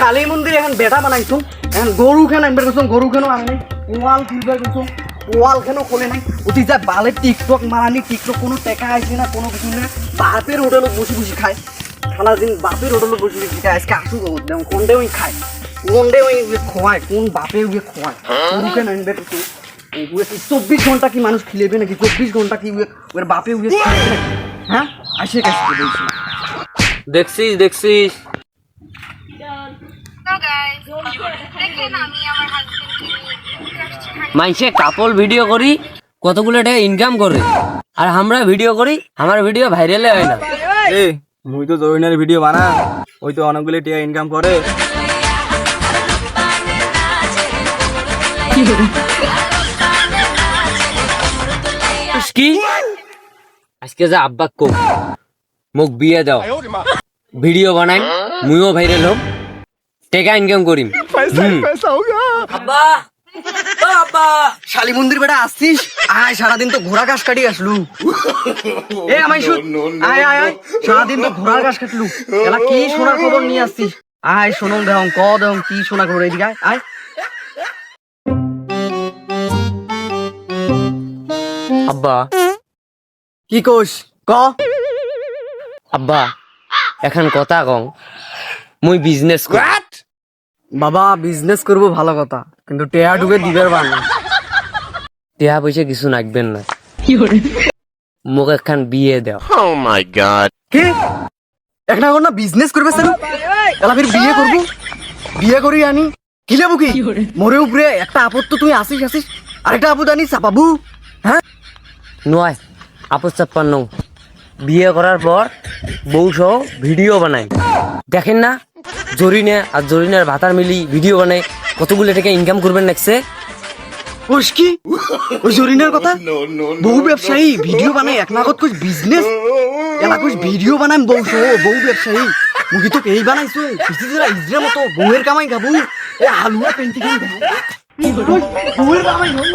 শালি মন্দির এখন বেটা বানাইছো। এখন গরু খেন আনবে গেছো গরু খেনো আনে ওয়াল খুলবে গেছো ওয়াল খেনো খোলে নাই। অতি যা বালে টিকটক মারানি টিকটক কোনো টেকা আইছে না, কোনো কিছু না বাপের হোটেলত বসে বসে খায়। খানা দিন বাপের হোটেলত বসে বসে খায়। আজকে আসু দেখ কোনডে ওই খায়। কোনডে ওই খোয়ায় কোন বাপে ওই খোয়ায় গরু খেন আনবে গেছো চব্বিশ ঘণ্টা কি মানুষ খিলেবে নাকি? চব্বিশ ঘণ্টা কি বাপে উয়ে হ্যাঁ আসে কাছে দেখছিস দেখছিস তো গাইস দেখেন আমি আমার হাজবেন্ডকে নিয়ে ঘুরতে আসছি মাইসে কাপল ভিডিও করি কতগুলো টাকা ইনকাম করে। আর আমরা ভিডিও করি আমার ভিডিও ভাইরালে হয় না। এ মুই তো জরিনার ভিডিও বানা ওই তো অনেকগুলো টিয়া ইনকাম করে। কি? আজকে যা আব্বা কো মোক বিয়ে দাও। ভিডিও বানাই মুইও ভাইরাল হোক টাকা ইনকাম করিম। আব্বা শালি মন্দির বেটা আসছিস? আয় সারাদিন তো ঘোড়া ঘাস কাটি আসলু এ আমাই শুট আয় আয় আয়। সারাদিন তো ঘোড়া ঘাস কাটলু এলা কি শোনার খবর নিয়ে আসছিস? আয় শোনম দেহম ক দেহম কি শোনা খবর? এদিকে আয় আয়। আব্বা। কি কোষ ক? আব্বা এখন কথা কও। মুই বিজনেস করি। বাবা বিজনেস করব ভালো কথা। কিন্তু টেয়া ডুবে দিবের বান টিয়া পয়সা কিছু নাকবেন না। মোক এখন বিয়ে দাও। কি? এখন এখন না বিজনেস করবে স্যার এলা ফির বিয়ে করব। বিয়ে করি আনি। কি লেবু কি? মরে উপরে একটা আপদ তো তুই আসিস আসিস। আরেকটা আপদ আনি চাপাবু। হ্যাঁ? নয় আপস ছাপ্পান্ন বিয়ে করার পর বউ সহ ভিডিও বানাই দেখেন না জরিনে আর জরিনার ভাতার মিলি ভিডিও বানাই। কতগুলো টাকা ইনকাম করবেন নেক্সে ওস কি? ওই জরিনের কথা? বহু ব্যবসায়ী ভিডিও বানাই এক নাগত কুছ বিজনেস এলা কুছ ভিডিও বানাই বউ সহ বহু ব্যবসায়ী। মুখি তো এই বানাইছো ইজরা মতো বউয়ের কামাই গাবু এ হালুয়া পেন্টিং বউয়ের কামাই নয়